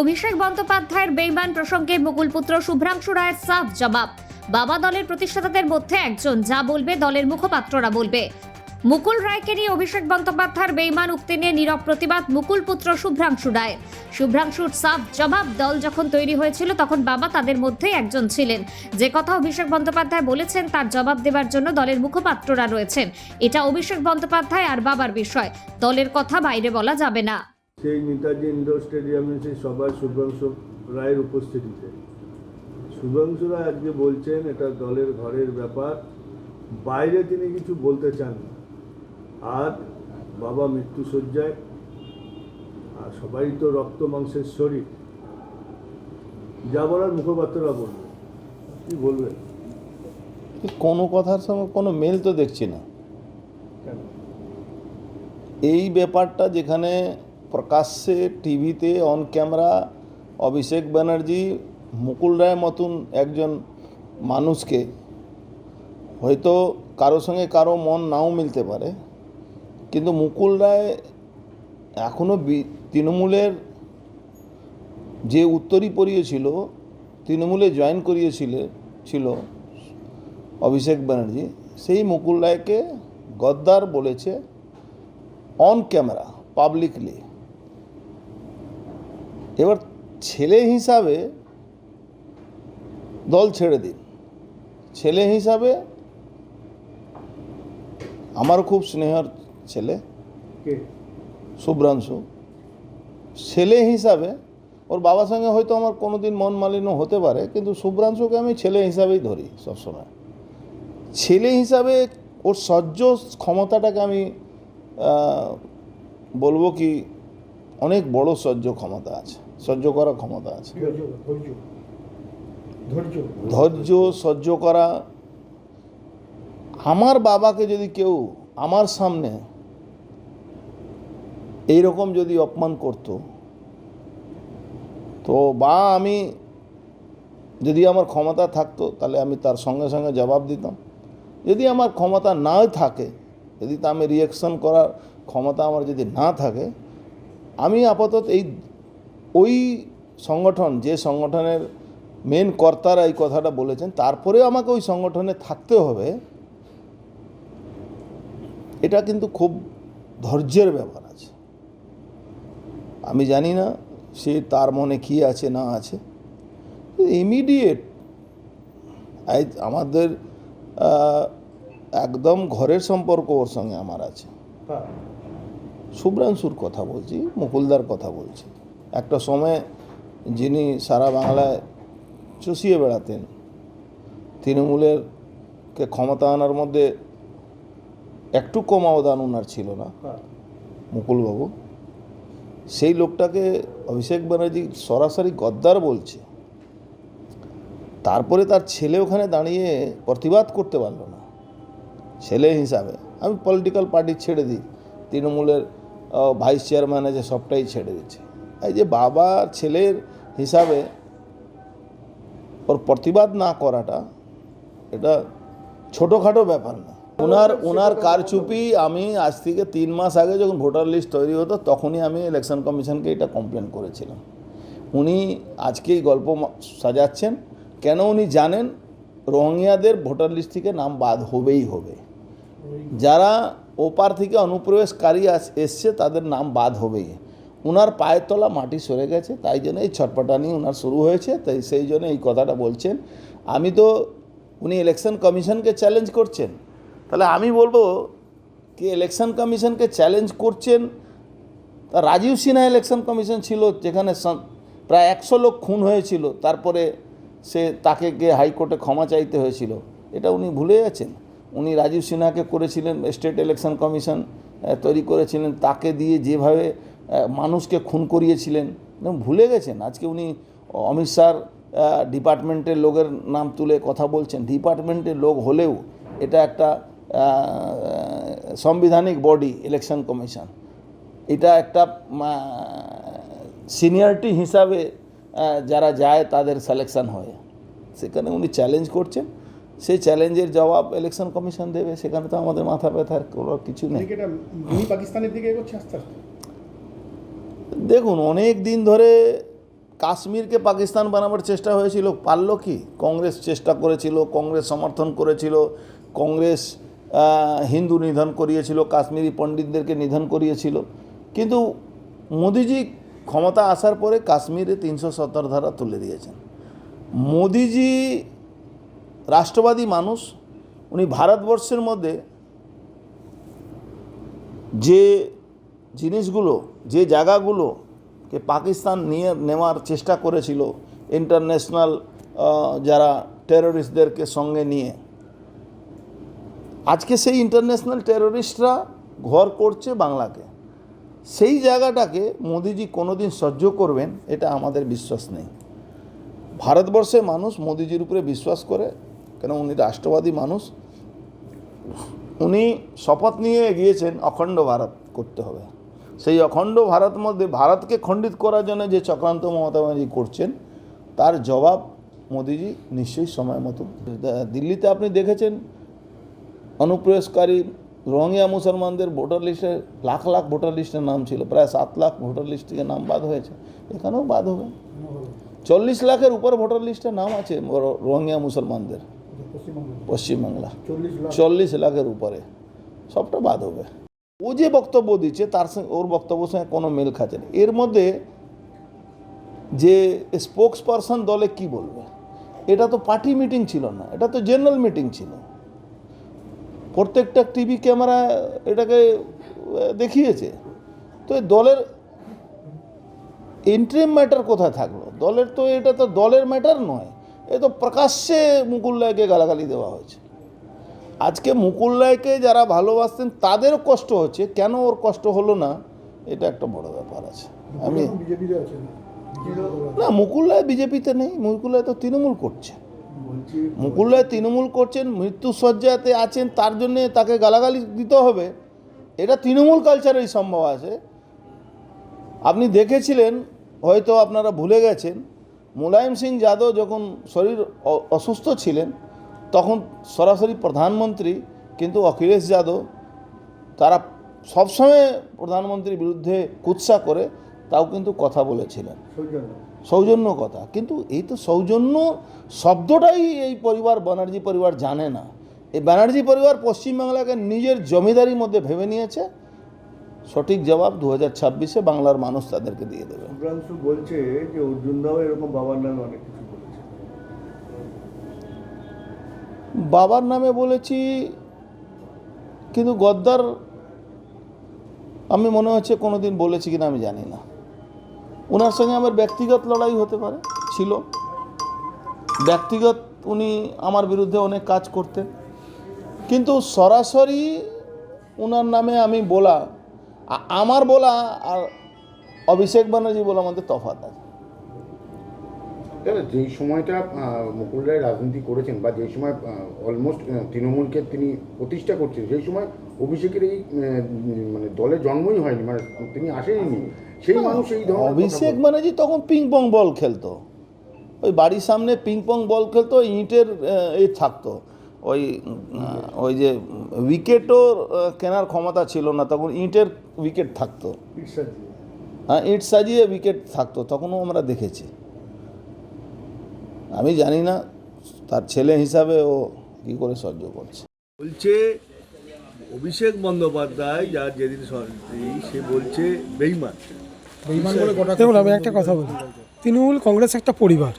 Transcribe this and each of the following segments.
অভিষেক বন্দ্যোপাধ্যায়ের বেইমান প্রসঙ্গে মুকুলপুত্র শুভ্রাংশু রায়ের সাফ জবাব। বাবা দলের প্রতিষ্ঠাতাদের মধ্যে একজন, যা বলবে দলের মুখপাত্ররা বলবে। মুকুল রায়কে নিয়ে অভিষেক বন্দ্যোপাধ্যায়ের বেইমান উক্তি নিয়ে নীরব প্রতিবাদ মুকুল পুত্র শুভ্রাংশু রায় শুভ্রাংশুর সাফ জবাব, দল যখন তৈরি হয়েছিল তখন বাবা তাদের মধ্যে একজন ছিলেন। যে কথা অভিষেক বন্দ্যোপাধ্যায় বলেছেন তার জবাব দেবার জন্য দলের মুখপাত্ররা রয়েছেন। এটা অভিষেক বন্দ্যোপাধ্যায় আর বাবার বিষয়। দলের কথা বাইরে বলা যাবে না। সেই নেতাজি ইন্ডোর স্টেডিয়ামে সেই সভায় শুভ্রাংশু রায়ের উপস্থিতিতে। শুভ্রাংশু রায় আজকে বলছেন এটা দলের ঘরের ব্যাপার। বাইরে তিনি কিছু বলতে চান না। আর বাবা মৃত্যুসজ্জায় আর সবাই তো রক্ত মাংসের শরীর। যা বলার মুখপাত্ররা বলবে কি বলবেন? কোনো কথার সঙ্গে কোনো মেল তো দেখছি না। এই ব্যাপারটা যেখানে প্রকাশ্যে টিভিতে অন ক্যামেরা অভিষেক ব্যানার্জি, মুকুল রায় মতন একজন মানুষকে হয়তো কারও সঙ্গে কারও মন নাও মিলতে পারে, কিন্তু মুকুল রায় এখনও তৃণমূলের যে উত্তরই পড়িয়েছিল, তৃণমূলে জয়েন করিয়েছিল, ছিল অভিষেক ব্যানার্জি, সেই মুকুল রায়কে গদ্দার বলেছে, অন ক্যামেরা পাবলিকলি এবার ছেলে হিসাবে দল ছেড়ে দিন। ছেলে হিসাবে আমার খুব স্নেহর ছেলে শুভ্রাংশু। ছেলে হিসাবে ওর বাবার সঙ্গে হয়তো আমার কোনো দিন মন মালিন্য হতে পারে কিন্তু শুভ্রাংশুকে আমি ছেলে হিসাবেই ধরি সবসময়। ছেলে হিসাবে ওর সহ্য ক্ষমতাটাকে আমি বলব কি অনেক বড় সহ্য ক্ষমতা আছে। সহ্য করার ক্ষমতা আছে। ধৈর্য সহ্য করা আমার বাবাকে যদি কেউ আমার সামনে এইরকম যদি অপমান করত তো বা আমি যদি আমার ক্ষমতা থাকতো তাহলে আমি তার সঙ্গে সঙ্গে জবাব দিতাম। যদি আমার ক্ষমতা না থাকে যদি তা আমি রিয়াকশন করার ক্ষমতা আমার যদি না থাকে আমি আপাতত এই ওই সংগঠন যে সংগঠনের মেন কর্তারা এই কথাটা বলেছেন তারপরে আমাকে ওই সংগঠনে থাকতে হবে এটা কিন্তু খুব ধৈর্যের ব্যাপার আছে। আমি জানি না সে তার মনে কি আছে না আছে। ইমিডিয়েট আমাদের একদম ঘরের সম্পর্ক ওর সঙ্গে আমার আছে। শুভ্রাংশুর কথা বলছি মুকুলদার কথা বলছি। একটা সময় যিনি সারা বাংলায় চষিয়ে বেড়াতেন তৃণমূলের কে ক্ষমতা আনার মধ্যে একটু কম অবদান ওনার ছিল না মুকুলবাবু। সেই লোকটাকে অভিষেক ব্যানার্জি সরাসরি গদ্দার বলছে। তারপরে তার ছেলে ওখানে দাঁড়িয়ে প্রতিবাদ করতে পারল না ছেলে হিসাবে। আমি পলিটিক্যাল পার্টি ছেড়ে দিই তৃণমূলের ভাইস চেয়ারম্যান আছে সবটাই ছেড়ে দিচ্ছে। এই যে বাবা ছেলের হিসাবে ওর প্রতিবাদ না করাটা, এটা ছোটোখাটো ব্যাপার না। ওনার ওনার কারচুপি আমি আজ থেকে তিন মাস আগে যখন ভোটার লিস্ট তৈরি হতো, তখনই আমি ইলেকশন কমিশনকে এটা কমপ্লেন করেছিলাম। উনি আজকেই গল্প সাজাচ্ছেন। কেন উনি জানেন? রোহিঙ্গাদের ভোটার লিস্ট থেকে নাম বাদ হবেই হবে। যারা ওপার থেকে অনুপ্রবেশকারী এসছে, তাদের নাম বাদ হবেই। ওনার পায়ের তলা মাটি সরে গেছে, তাই জন্য এই ছটপটানি ওনার শুরু হয়েছে, তাই সেই জন্য এই কথাটা বলছেন। আমি তো, উনি ইলেকশন কমিশনকে চ্যালেঞ্জ করছেন। তাহলে আমি বলব, কি ইলেকশন কমিশনকে চ্যালেঞ্জ করছেন? তা রাজীব সিনহা ইলেকশন কমিশন ছিল, যেখানে প্রায় একশো লোক খুন হয়েছিল, তারপরে সে তাকে গিয়ে হাইকোর্টে ক্ষমা চাইতে হয়েছিল। এটা উনি ভুলে গেছেন। উনি রাজীব সিনহাকে করেছিলেন স্টেট ইলেকশন কমিশন তৈরি করেছিলেন, তাকে দিয়ে যেভাবে মানুষকে খুন করিয়েছিলেন। ভুলে গেছেন। আজকে উনি অমিত শাহর ডিপার্টমেন্টের লোকের নাম তুলে কথা বলছেন। ডিপার্টমেন্টের লোক হলেও এটা একটা সাংবিধানিক বডি, ইলেকশন কমিশন। এটা একটা সিনিয়রিটি হিসাবে যারা যায় তাদের সিলেকশন হয়। সেখানে উনি চ্যালেঞ্জ করছেন। সেই চ্যালেঞ্জের জবাব ইলেকশন কমিশন দেবে। সেখানে তো আমাদের মাথা ব্যথার কোনো কিছু নেই। পাকিস্তানের দিকে এগোচ্ছে আস্তে আস্তে? দেখুন, অনেক দিন ধরে কাশ্মীরকে পাকিস্তান বানাবার চেষ্টা হয়েছিল, পারল কি? কংগ্রেস চেষ্টা করেছিল, কংগ্রেস সমর্থন করেছিল, কংগ্রেস হিন্দু নিধন করিয়েছিল, কাশ্মীরি পণ্ডিতদেরকে নিধন করিয়েছিল। কিন্তু মোদিজি ক্ষমতা আসার পরে কাশ্মীরে তিনশো সত্তর ধারা তুলে দিয়েছেন। মোদিজি রাষ্ট্রবাদী মানুষ, উনি ভারতবর্ষের মধ্যে যে জিনিসগুলো, যে জায়গাগুলোকে পাকিস্তান নিয়ে নেওয়ার চেষ্টা করেছিল ইন্টারন্যাশনাল যারা টেররিস্টদেরকে সঙ্গে নিয়ে। আজকে সেই ইন্টারন্যাশনাল টেরোরিস্টরা ঘর করছে বাংলাকে। সেই জায়গাটাকে মোদিজি কোনোদিন সহ্য করবেন, এটা আমাদের বিশ্বাস নেই। ভারতবর্ষে মানুষ মোদিজির উপরে বিশ্বাস করে, কেন উনি রাষ্ট্রবাদী মানুষ। উনি শপথ নিয়ে এগিয়েছেন অখণ্ড ভারত করতে হবে। সেই অখণ্ড ভারত মধ্যে ভারতকে খণ্ডিত করার জন্য যে চক্রান্ত মমতা ব্যানার্জি করছেন তার জবাব মোদিজি নিশ্চয়ই সময় মতো দিল্লিতে আপনি দেখেছেন অনুপ্রবেশকারী রোহিঙ্গা মুসলমানদের ভোটার লিস্টে লাখ লাখ ভোটার লিস্টের নাম ছিল প্রায় সাত লাখ ভোটার লিস্ট থেকে নাম বাদ হয়েছে। এখানেও বাদ হবে। চল্লিশ লাখের উপর ভোটার লিস্টে নাম আছে রোহিঙ্গা মুসলমানদের। পশ্চিমবাংলা। চল্লিশ লাখের উপরে। সবটা বাদ হবে। ও যে বক্তব্য দিচ্ছে, তার সঙ্গে ওর বক্তব্যের সঙ্গে কোনো মেল খাচ্ছে না। এর মধ্যে যে স্পোক্স পারসন দলে কি বলবে? এটা তো পার্টি মিটিং ছিল না, এটা তো জেনারেল মিটিং ছিল। প্রত্যেকটা টিভি ক্যামেরা এটাকে দেখিয়েছে। তো দলের ইন্ট্রিম ম্যাটার কোথায় থাকল? দলের তো এটা তো দলের ম্যাটার নয়, এ তো প্রকাশ্যে মুকুল রায়কে গালাগালি দেওয়া হয়েছে। আজকে মুকুল রায়কে যারা ভালোবাসতেন তাদেরও কষ্ট হচ্ছে। কেন ওর কষ্ট হলো না? এটা একটা বড় ব্যাপার আছে। আমি না? মুকুল রায় বিজেপিতে নেই। মুকুল রায় তো তৃণমূল করছে। মুকুল রায় তৃণমূল করছেন মৃত্যুসজ্জাতে আছেন তার জন্যে তাকে গালাগালি দিতে হবে। এটা তৃণমূল কালচারেই সম্ভব আছে। আপনি দেখেছিলেন হয়তো আপনারা ভুলে গেছেন মুলায়ম সিং যাদব যখন শরীর অসুস্থ ছিলেন তখন সরাসরি প্রধানমন্ত্রী কিন্তু অখিলেশ যাদব তারা সবসময় প্রধানমন্ত্রীর বিরুদ্ধে কুৎসা করে তাও কিন্তু কথা বলেছিলেন। সৌজন্য। কথা। কিন্তু এই তো সৌজন্য শব্দটাই এই পরিবার ব্যানার্জি পরিবার জানে না। এই ব্যানার্জি পরিবার পশ্চিমবাংলাকে নিজের জমিদারির মধ্যে ভেবে নিয়েছে। সঠিক জবাব দু হাজার ছাব্বিশে বাংলার মানুষ তাদেরকে দিয়ে দেবে। বলছে যে অর্জুন দাও এরকম বাবার নামে অনেক কিছু বাবার নামে বলেছি, কিন্তু গদ্দার, আমি মনে হচ্ছে কোনো দিন বলেছি কিনা আমি জানি না। ওনার সঙ্গে আমার ব্যক্তিগত লড়াই হতে পারে, ছিল। ব্যক্তিগত উনি আমার বিরুদ্ধে অনেক কাজ করতেন। কিন্তু সরাসরি ওনার নামে আমি বলা আমার বলা আর অভিষেক ব্যানার্জি বলা আমাদের তফাৎ আছে। দাদা যেই সময়টা মুকুল রায় রাজনীতি করেছেন বা যেই সময় অলমোস্ট তৃণমূলকে তিনি প্রতিষ্ঠা করছেন সেই সময় অভিষেকের এই মানে দলে জন্মই হয়নি মানে তিনি আসেনি সেই মানুষ এই ধরনের অভিষেক মানে যে তখন পিং পং বল খেলতো। ওই বাড়ির সামনে পিং পং বল খেলতো ইঁটের এ থাকতো। ওই ওই যে উইকেটও কেনার ক্ষমতা ছিল না তখন ইঁটের উইকেট থাকতো। হ্যাঁ ইট সাজিয়ে উইকেট থাকতো তখনও আমরা দেখেছি। আমি জানি না তার ছেলে হিসাবে ও কী করে সহ্য করছে। বলছে অভিষেক বন্দ্যোপাধ্যায় যার যেদিন সে বলছে বেইমান। দেখুন আমি একটা কথা বলি। তৃণমূল কংগ্রেস একটা পরিবার।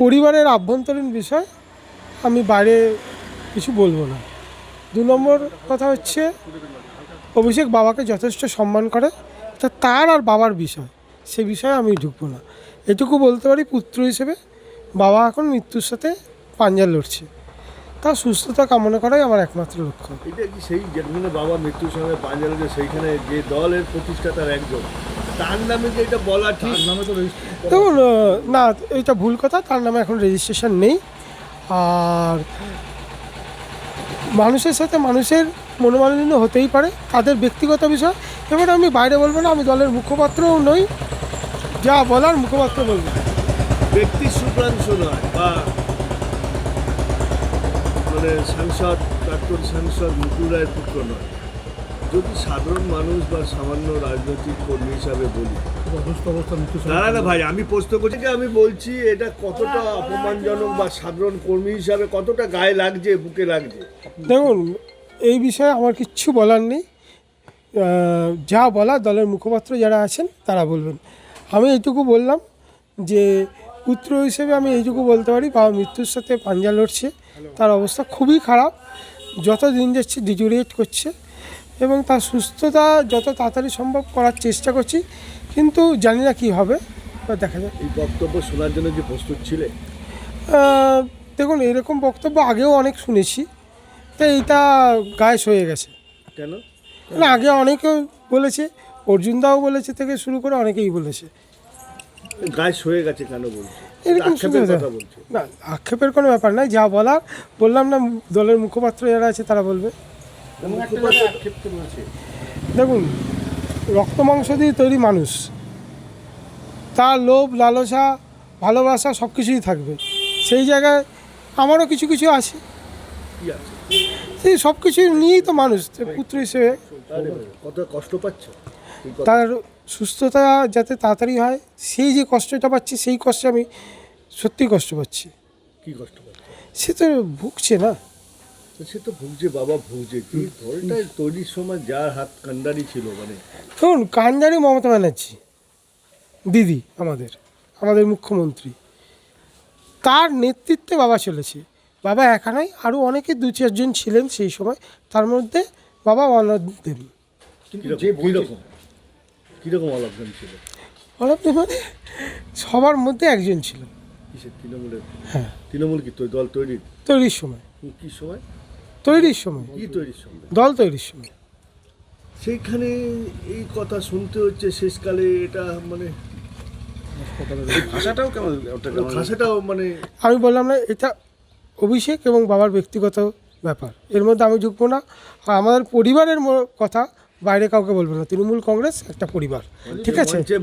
পরিবারের আভ্যন্তরীণ বিষয় আমি বাইরে কিছু বলব না। দু নম্বর কথা হচ্ছে অভিষেক বাবাকে যথেষ্ট সম্মান করে তা তার আর বাবার বিষয় সে বিষয়ে আমি ঢুকবো না। এটুকু বলতে পারি পুত্র হিসেবে বাবা এখন মৃত্যুর সাথে পাঞ্জা লড়ছে। তার সুস্থতা কামনা করাই আমার একমাত্র লক্ষ্য। এটা কি সেই যেখানে বাবা মৃত্যুর সঙ্গে পাঞ্জাবে সেইখানে যে দলের প্রতিষ্ঠাতার একজন? তার নামে যে এটা বলা ঠিক? নামে তো দেখুন না এটা ভুল কথা তার নামে এখন রেজিস্ট্রেশন নেই। আর মানুষের সাথে মানুষের মনোমালিন্য হতেই পারে তাদের ব্যক্তিগত বিষয়। এবার আমি বাইরে বলব না আমি দলের মুখপাত্রও নই যা বলার মুখপাত্র বলব। ব্যক্তি শুভ্রাংশু নয় বা মানে সাংসদ প্রাক্তন সাংসদ মুকুল রায়ের পুত্র নয়। যদি সাধারণ মানুষ বা সামান্য রাজনৈতিক কর্মী হিসাবে বলি। না না, না ভাই আমি প্রশ্ন করছি যে আমি বলছি এটা কতটা অপমানজনক বা সাধারণ কর্মী হিসাবে কতটা গায়ে লাগছে বুকে লাগছে? দেখুন এই বিষয়ে আমার কিচ্ছু বলার নেই। যা বলা দলের মুখপাত্র যারা আছেন তারা বলবেন। আমি এইটুকু বললাম যে পুত্র হিসেবে আমি এইটুকু বলতে পারি বাবা মৃত্যুর সাথে পাঞ্জা লড়ছে তার অবস্থা খুবই খারাপ যত দিন যাচ্ছে ডিজুরিয়েট করছে এবং তার সুস্থতা যত তাড়াতাড়ি সম্ভব করার চেষ্টা করছি কিন্তু জানি না কী হবে দেখা যাক। এই বক্তব্য শোনার জন্য যে প্রস্তুত ছিলে? দেখুন এরকম বক্তব্য আগেও অনেক শুনেছি তো এইটা গায়েস হয়ে গেছে। কেন? না আগে অনেকেও বলেছে অর্জুনদাও বলেছে থেকে শুরু করে অনেকেই বলেছে। গায়ে হয়ে গেছে কেন বলছো? এরকম না আক্ষেপের কোনো ব্যাপার নাই যা বলার বললাম না দলের মুখপাত্র যারা আছে তারা বলবে। দেখুন রক্ত মাংস দিয়ে তৈরি মানুষ তার লোভ লালসা ভালোবাসা সব কিছুই থাকবে। সেই জায়গায় আমারও কিছু কিছু আছে। সেই সব কিছু নিয়েই তো মানুষ পুত্র হিসেবে। কত কষ্ট পাচ্ছ? তার সুস্থতা যাতে তাড়াতাড়ি হয় সেই যে কষ্টটা পাচ্ছি সেই কষ্টে আমি সত্যি কষ্ট পাচ্ছি। কি কষ্ট পাচ্ছ? সে তো ভুগছে না। সে তো ভুগছে বাবা ভুগছে। কি দলটা তৈরির সময় যার হাত কান্ডারি ছিল মানে? দেখুন কান্ডারি মমতা ব্যানার্জি দিদি আমাদের আমাদের মুখ্যমন্ত্রী। তার নেতৃত্বে বাবা চলেছে। বাবা একা নয় আরও অনেকে দু চারজন ছিলেন সেই সময়। তার মধ্যে বাবা অনাথ দেব যে বলছে কীরকম? কীরকম অলগ্ন ছিল? অনাথ মানে সবার মধ্যে একজন ছিল। কিসের তৃণমূলের? হ্যাঁ। তৃণমূল কি তো- দল তৈরির তৈরির সময়। কি সময়? তৈরির সময়। কি তৈরির সময়? দল তৈরির সময়। সেইখানে এই কথা শুনতে হচ্ছে শেষকালে এটা মানে ভাষাটাও কেমন? ভাষাটাও মানে আমি বললাম না এটা অভিষেক এবং বাবার ব্যক্তিগত ব্যাপার। এর মধ্যে আমি ঢুকবো না। আর আমাদের পরিবারের ম- কথা বাইরে কাউকে বলবেন না তৃণমূল কংগ্রেস একটা পরিবার। ঠিক আছে?